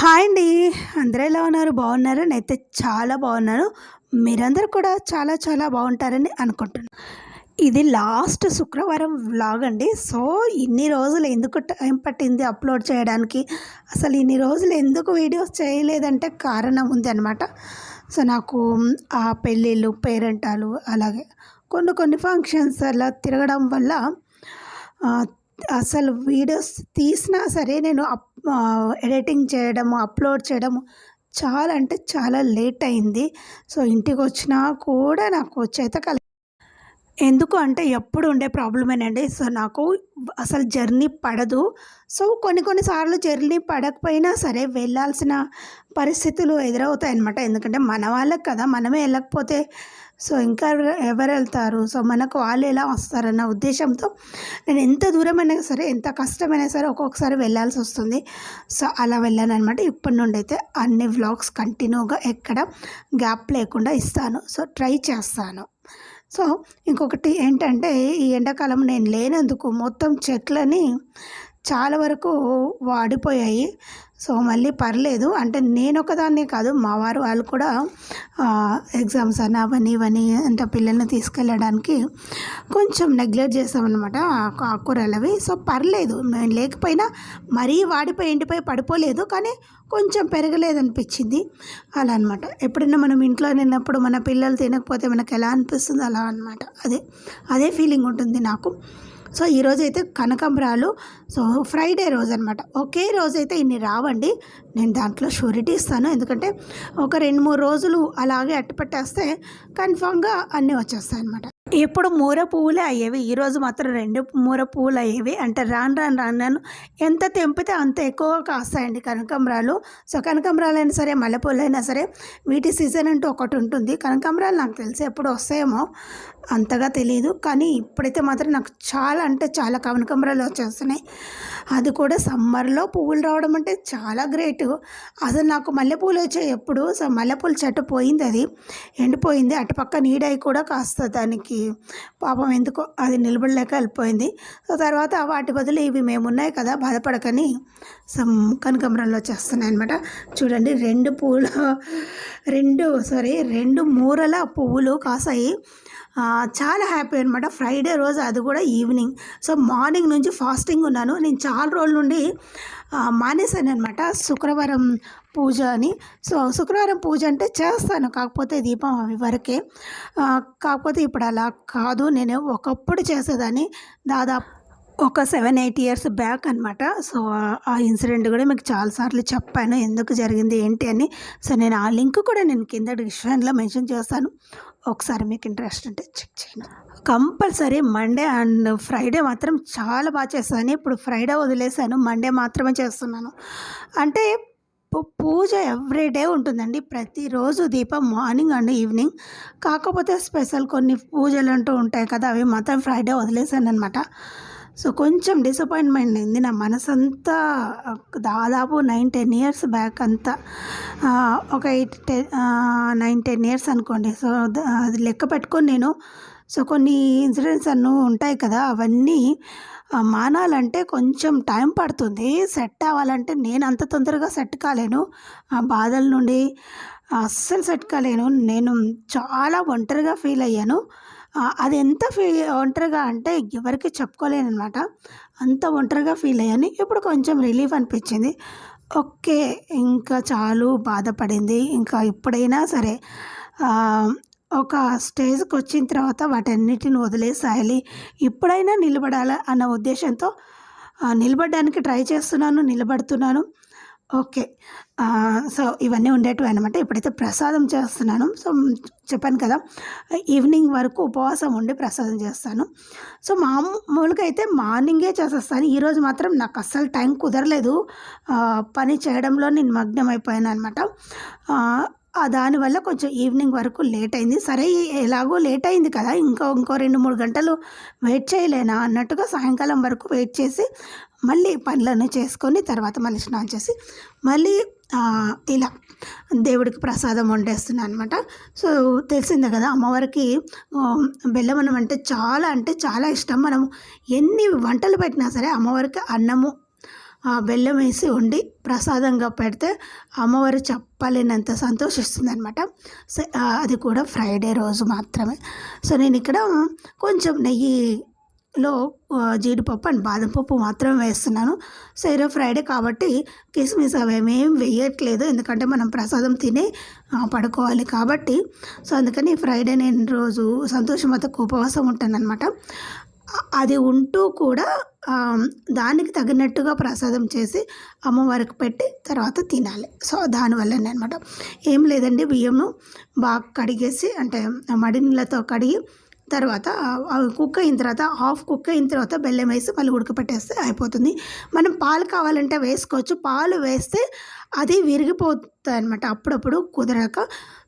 Hi అండి. అందరూ ఎలా ఉన్నారు? బాగున్నారు? నేనైతే చాలా బాగున్నాను. మీరందరూ కూడా చాలా చాలా బాగుంటారని అనుకుంటున్నాను ఇది లాస్ట్ శుక్రవారం వ్లాగ్ అండి. సో ఇన్ని రోజులు ఎందుకు టైం పట్టింది అప్లోడ్ చేయడానికి? అసలు ఇన్ని రోజులు ఎందుకు వీడియోస్ చేయలేదంటే కారణం ఉంది అనమాట సో నాకు ఆ పెళ్ళిళ్ళు పేరెంటాలు అలాగే కొన్ని కొన్ని ఫంక్షన్స్ అలా తిరగడం వల్ల అసలు వీడియోస్ తీసినా సరే నేను అప్ ఎడిటింగ్ చేయడము అప్లోడ్ చేయడము చాలా అంటే చాలా లేట్ అయింది. సో ఇంటికి వచ్చినా కూడా నాకు చేత కల ఎందుకు అంటే ఎప్పుడు ఉండే ప్రాబ్లమేనండి. సో నాకు అసలు జర్నీ పడదు. సో కొన్ని కొన్నిసార్లు జర్నీ పడకపోయినా సరే వెళ్ళాల్సిన పరిస్థితులు ఎదురవుతాయి అనమాట ఎందుకంటే మన వాళ్ళకి కదా మనమే వెళ్ళకపోతే సో ఇంకా ఎవరు- ఎవరు వెళ్తారు? సో మనకు వాళ్ళు ఎలా వస్తారన్న ఉద్దేశంతో నేను ఎంత దూరమైనా సరే ఎంత కష్టమైనా సరే ఒక్కొక్కసారి వెళ్ళాల్సి వస్తుంది. సో అలా వెళ్ళాను అనమాట ఇప్పటి నుండి అయితే అన్ని వ్లాగ్స్ కంటిన్యూగా ఎక్కడ గ్యాప్ లేకుండా ఇస్తాను. సో ట్రై చేస్తాను. సో ఇంకొకటి ఏంటంటే ఈ ఎండాకాలం నేను లేనందుకు మొత్తం చెట్లని చాలా వరకు వాడిపోయాయి. సో మళ్ళీ పర్లేదు. అంటే నేను ఒకదాన్నే కాదు మా వారు వాళ్ళు కూడా ఎగ్జామ్స్ అని అవన్నీ ఇవన్నీ అంటే పిల్లల్ని తీసుకెళ్ళడానికి కొంచెం నెగ్లెక్ట్ చేసామన్నమాట ఆకుకూరలు అవి సో పర్లేదు మేము లేకపోయినా మరీ వాడిపోయి ఎండిపోయి పడిపోలేదు కానీ కొంచెం పెరగలేదు అనిపించింది అలా అనమాట ఎప్పుడైనా మనం ఇంట్లో నిన్నప్పుడు మన పిల్లలు తినకపోతే మనకు ఎలా అనిపిస్తుంది అలా అనమాట అదే అదే ఫీలింగ్ ఉంటుంది నాకు. సో ఈరోజు అయితే కనకాంబరాలు. సో ఫ్రైడే రోజు అనమాట ఒకే రోజు అయితే ఇన్ని రావండి. నేను దాంట్లో షూరిటీ ఇస్తాను. ఎందుకంటే ఒక రెండు మూడు రోజులు అలాగే అట్టుపట్టేస్తే కన్ఫామ్గా అన్నీ వచ్చేస్తాయి అనమాట ఎప్పుడు మూర పువ్వులే అయ్యేవి. ఈరోజు మాత్రం రెండు మూర పువ్వులు అయ్యేవి. అంటే రాను రాను రాను ఎంత తెంపితే అంత ఎక్కువ కాస్తాయండి కనకాంబరాలు. సో కనకాంబరాలు అయినా సరే మల్లెపూలు అయినా సరే వీటి సీజన్ అంటూ ఒకటి ఉంటుంది. కనకాంబరాలు నాకు తెలిసి ఎప్పుడు వస్తాయేమో అంతగా తెలియదు కానీ ఇప్పుడైతే మాత్రం నాకు చాలా అంటే చాలా కనకాంబరాలు వచ్చేస్తున్నాయి. అది కూడా సమ్మర్లో పువ్వులు రావడం అంటే చాలా గ్రేట్. అసలు నాకు మల్లెపూలు వచ్చే ఎప్పుడు సో మల్లెపూల చెట్టు పోయింది అది. ఎండిపోయింది. అటుపక్క నీడై కూడా కాస్త దానికి పాపం ఎందుకో అది నిలబడలేక వెళ్ళిపోయింది. సో తర్వాత వాటి బదులు ఇవి మేము ఉన్నాయి కదా బాధపడకని సమ్ కనకాంబరాలు వచ్చేస్తున్నాయి అనమాట చూడండి రెండు పూలు రెండు సారీ రెండు మూరల పువ్వులు కాసాయి. చాలా హ్యాపీ అనమాట ఫ్రైడే రోజు అది కూడా ఈవినింగ్. సో మార్నింగ్ నుంచి ఫాస్టింగ్ ఉన్నాను. నేను చాలా రోజుల నుండి మానేశాను అనమాట శుక్రవారం పూజ అని. సో శుక్రవారం పూజ అంటే చేస్తాను కాకపోతే దీపం అవి వరకే. కాకపోతే ఇప్పుడు అలా కాదు. నేను ఒకప్పుడు చేసేదాన్ని దాదాపు ఒక సెవెన్ ఎయిట్ ఇయర్స్ బ్యాక్ అనమాట సో ఆ ఇన్సిడెంట్ కూడా మీకు చాలాసార్లు చెప్పాను ఎందుకు జరిగింది ఏంటి అని. సో నేను ఆ లింక్ కూడా నేను కింద డిస్క్రిప్షన్లో మెన్షన్ చేస్తాను. ఒకసారి మీకు ఇంట్రెస్ట్ ఉంటే చెక్ చేయండి. కంపల్సరీ మండే అండ్ ఫ్రైడే మాత్రం చాలా బాగా చేస్తాను. ఇప్పుడు ఫ్రైడే వదిలేసాను మండే మాత్రమే చేస్తున్నాను. అంటే పూజ ఎవ్రీడే ఉంటుందండి. ప్రతిరోజు దీపం మార్నింగ్ అండ్ ఈవినింగ్. కాకపోతే స్పెషల్ కొన్ని పూజలు అంటూ ఉంటాయి కదా అవి మాత్రం ఫ్రైడే వదిలేసాను అనమాట సో కొంచెం డిసప్పాయింట్మెంట్ అయింది నా మనసంతా దాదాపు నైన్ టెన్ ఇయర్స్ బ్యాక్ అంతా ఒక eight ten nine ten years అనుకోండి. సో అది లెక్క పెట్టుకొని నేను సో కొన్ని ఇన్సిడెంట్స్ అన్నీ ఉంటాయి కదా అవన్నీ మానాలంటే కొంచెం టైం పడుతుంది. సెట్ అవ్వాలంటే నేను అంత తొందరగా సెట్ కాలేను. ఆ బాధల నుండి అస్సలు సెట్ కాలేను. నేను చాలా ఒంటరిగా ఫీల్ అయ్యాను. అది ఎంత ఫీ ఒంటరిగా అంటే ఎవరికి చెప్పుకోలేను అనమాట అంత ఒంటరిగా ఫీల్ అయ్యాను. ఇప్పుడు కొంచెం రిలీఫ్ అనిపించింది. ఓకే ఇంకా చాలు బాధపడింది. ఇంకా ఇప్పుడైనా సరే ఒక స్టేజ్కి వచ్చిన తర్వాత వాటన్నిటిని వదిలేసాయాలి. ఇప్పుడైనా నిలబడాలి అన్న ఉద్దేశంతో నిలబడడానికి ట్రై చేస్తున్నాను నిలబడుతున్నాను. ఓకే. సో ఇవన్నీ ఉండేటివి అనమాట ఇప్పుడైతే ప్రసాదం చేస్తున్నాను. సో చెప్పాను కదా ఈవినింగ్ వరకు ఉపవాసం ఉండి ప్రసాదం చేస్తాను. సో మామూలుగా అయితే మార్నింగే చేసేస్తాను. ఈరోజు మాత్రం నాకు అస్సలు టైం కుదరలేదు. పని చేయడంలో నేను మగ్నం అయిపోయాను అనమాట దానివల్ల కొంచెం ఈవినింగ్ వరకు లేట్ అయింది. సరే ఎలాగో లేట్ అయింది కదా ఇంకో ఇంకో రెండు మూడు గంటలు వెయిట్ చేయలేనా అన్నట్టుగా సాయంకాలం వరకు వెయిట్ చేసి మళ్ళీ పనులను చేసుకొని తర్వాత మళ్ళీ స్నానం చేసి మళ్ళీ ఇలా దేవుడికి ప్రసాదం వండేస్తున్నాను అనమాట సో తెలిసిందే కదా అమ్మవారికి బెల్లం అన్నం అంటే చాలా అంటే చాలా ఇష్టం. మనం ఎన్ని వంటలు పెట్టినా సరే అమ్మవారికి అన్నము బెల్లం వేసి వండి ప్రసాదంగా పెడితే అమ్మవారు చెప్పలేనంత సంతోషిస్తుంది అనమాట సో అది కూడా ఫ్రైడే రోజు మాత్రమే. సో నేను ఇక్కడ కొంచెం నెయ్యిలో జీడిపప్పు అండ్ బాదం పప్పు మాత్రమే వేస్తున్నాను. సో ఈరోజు ఫ్రైడే కాబట్టి కిస్మిస్ అవి వేయట్లేదు. ఎందుకంటే మనం ప్రసాదం తినే పడుకోవాలి కాబట్టి. సో అందుకని ఫ్రైడే నేను రోజు సంతోషమతకు ఉపవాసం ఉంటాను అనమాట అది ఉంటూ కూడా దానికి తగినట్టుగా ప్రసాదం చేసి అమ్మవారికి పెట్టి తర్వాత తినాలి. సో దానివల్లనే అనమాట ఏం లేదండి బియ్యంను బాగా కడిగేసి అంటే మడి నీళ్ళతో కడిగి తర్వాత కుక్ అయిన తర్వాత హాఫ్ కుక్ అయిన తర్వాత బెల్లం వేసి మళ్ళీ ఉడకపెట్టేస్తే అయిపోతుంది. మనం పాలు కావాలంటే వేసుకోవచ్చు. పాలు వేస్తే అది విరిగిపోతుంది అనమాట అప్పుడప్పుడు కుదరక.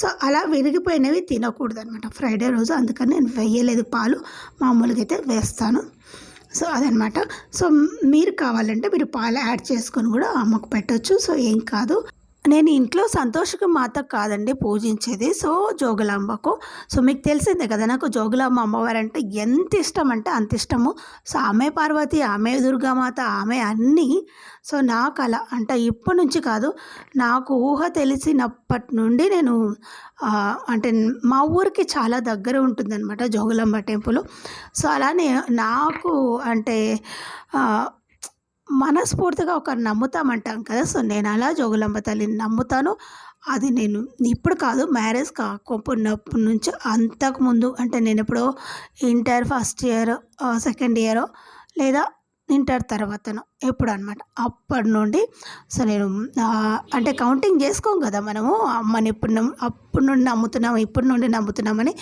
సో అలా విరిగిపోయినవి తినకూడదు అనమాట ఫ్రైడే రోజు అందుకని నేను వేయలేదు పాలు. మామూలుగా అయితే వేస్తాను. సో అదనమాట సో మీరు కావాలంటే మీరు పాలు యాడ్ చేసుకొని కూడా అమ్మకు పెట్టచ్చు. సో ఏం కాదు. నేను ఇంట్లో సంతోషకు మాత కాదండి పూజించేది. సో జోగులాంబకు. సో మీకు తెలిసిందే కదా నాకు జోగులాంబ అమ్మవారు అంటే ఎంత ఇష్టం అంటే అంత ఇష్టము. సో ఆమె పార్వతి ఆమె దుర్గామాత ఆమె అన్నీ. సో నాకు అలా అంటే ఇప్పటి నుంచి కాదు నాకు ఊహ తెలిసినప్పటి నుండి నేను అంటే మా ఊరికి చాలా దగ్గర ఉంటుందన్నమాట జోగులాంబ టెంపుల్. సో అలానే నాకు అంటే మనస్ఫూర్తిగా ఒక నమ్ముతామంటాం కదా. సో నేను అలా జోగులాంబ తల్లిని నమ్ముతాను. అది నేను ఇప్పుడు కాదు మ్యారేజ్ కాకపోయినప్పటి నుంచి అంతకుముందు అంటే నేను ఎప్పుడో inter first year second year లేదా ఇంటర్ తర్వాతను ఎప్పుడు అనమాట అప్పటి నుండి సో నేను అంటే కౌంటింగ్ చేసుకోం కదా మనము. అమ్మని ఇప్పుడు నమ్ము- అప్పటి నుండి నమ్ముతున్నాం ఇప్పటి నుండి నమ్ముతున్నామని.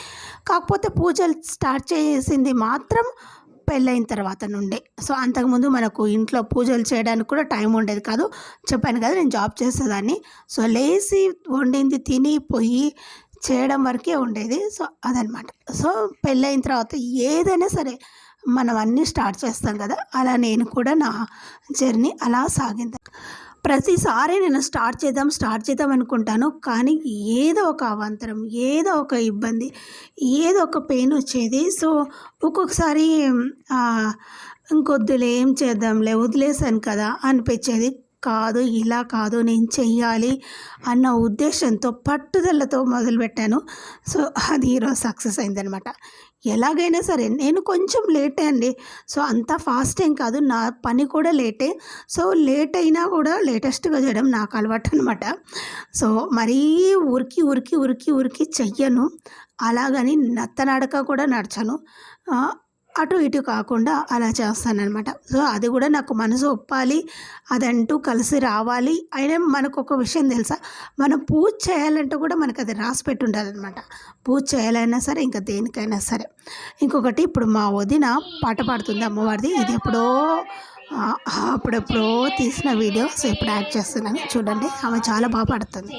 కాకపోతే పూజలు స్టార్ట్ చేసింది మాత్రం పెళ్ళైన తర్వాత నుండే. సో అంతకుముందు మనకు ఇంట్లో పూజలు చేయడానికి కూడా టైం ఉండేది కాదు. చెప్పాను కదా నేను జాబ్ చేసేదాన్ని. సో లేచి వండింది తిని పోయి చేయడం వరకే ఉండేది. సో అదనమాట. సో పెళ్ళైన తర్వాత ఏదైనా సరే మనం అన్నీ స్టార్ట్ చేస్తాం కదా. అలా నేను కూడా నా జర్నీ అలా సాగింది. ప్రతిసారి నేను స్టార్ట్ చేద్దాం స్టార్ట్ చేద్దాం అనుకుంటాను. కానీ ఏదో ఒక అవాంతరం ఏదో ఒక ఇబ్బంది ఏదో ఒక పెయిన్ వచ్చేది. సో ఒక్కొక్కసారి ఇంకొద్దులే ఏం చేద్దాంలే వదిలేసాను కదా అనిపించేది. కాదు ఇలా కాదు నేను చెయ్యాలి అన్న ఉద్దేశంతో పట్టుదలతో మొదలుపెట్టాను. సో అది ఈరోజు సక్సెస్ అయిందనమాట ఎలాగైనా సరే నేను కొంచెం లేటే అండి. సో అంత ఫాస్ట్ ఏం కాదు నా పని కూడా లేటే. సో లేట్ అయినా కూడా లేటెస్ట్గా చేయడం నాకు అలవాటు అనమాట సో మరీ ఉరికి ఉరికి ఉరికి ఉరికి చెయ్యను. అలాగని నత్తనడక కూడా నడచను. అటు ఇటు కాకుండా అలా చేస్తానన్నమాట. సో అది కూడా నాకు మనసు ఒప్పాలి అదంటూ కలిసి రావాలి. అయినా మనకు ఒక విషయం తెలుసా? మనం పూజ చేయాలంటే కూడా మనకు అది రాసి పెట్టి ఉండాలన్నమాట పూజ చేయాలైనా సరే ఇంకా దేనికైనా సరే. ఇంకొకటి ఇప్పుడు మా వదిన పాట పాడుతుంది అమ్మవారిది. ఇది ఎప్పుడో అప్పుడెప్పుడో తీసిన వీడియో. సో ఇప్పుడు యాడ్ చేస్తున్నాను. చూడండి ఆమె చాలా బాగా పాడుతుంది.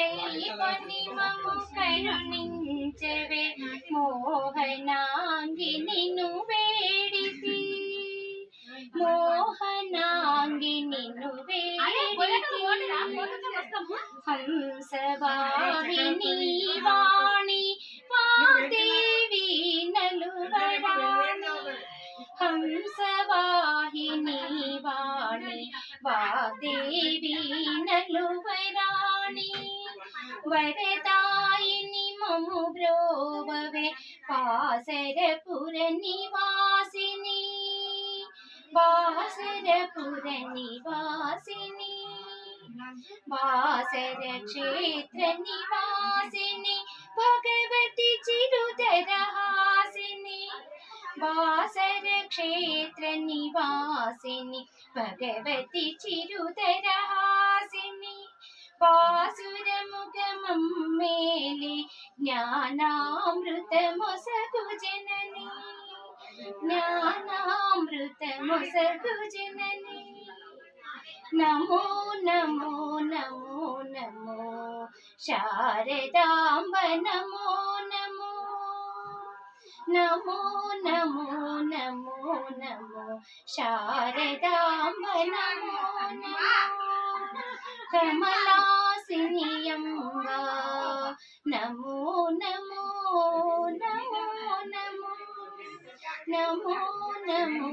జననీ ప్రియముఖహారతి జయపని మము కరుణించవే మోహనాంగి నిన్ను వేడితి మోహనాంగి నిన్ను వేడితి హంసవాహిని వాణి వాదేవి నలువరాణి హంసవాహిని వాణి వాదేవి నలువరాణి वरदायिनि मम क्षेत्र पासरपुरनिवासिनि भगवती वासरक्षेत्रनिवासिनि भगवति क्षेत्र वासरक्षेत्रनिवासिनि भगवती चिरुदरहासिनि। చిరుధరహాసిని వాసర జ్ఞానామృతమొసగు జనని. జ్ఞానామృతమొసగు జనని. నమో నమో నమో నమో. శారదాంబ నమో. నమో నమో నమో నమో. నమో శారదాంబ నమో నమో. కమలాసినియంబ నమో నమో నమో నమో నమో నమో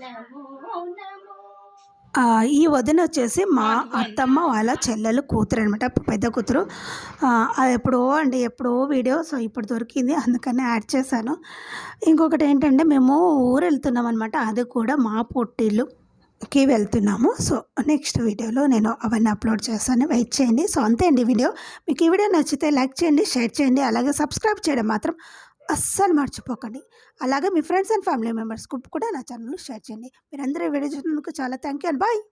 నమో నమో. ఆ, ఈ వదిన వచ్చేసి మా అత్తమ్మ వాళ్ళ చెల్లెలు కూతురు అనమాట పెద్ద కూతురు. ఎప్పుడో అండి ఎప్పుడో వీడియో సో ఇప్పుడు దొరికింది. అందుకని యాడ్ చేశాను. ఇంకొకటి ఏంటంటే మేము ఊరు వెళ్తున్నాం అనమాట అది కూడా మా కి వెళ్తున్నాము. సో నెక్స్ట్ వీడియోలో నేను అవన్నీ అప్లోడ్ చేస్తాను. వెయిట్ చేయండి. సో అంతే అండి వీడియో. మీకు ఈ వీడియో నచ్చితే లైక్ చేయండి షేర్ చేయండి. అలాగే సబ్స్క్రైబ్ చేయడం మాత్రం అస్సలు మర్చిపోకండి. అలాగే మీ ఫ్రెండ్స్ అండ్ ఫ్యామిలీ మెంబర్స్కి కూడా నా ఛానల్ షేర్ చేయండి. మీరందరూ వీడియో చూసినందుకు చాలా థ్యాంక్ యూ అండ్ బాయ్.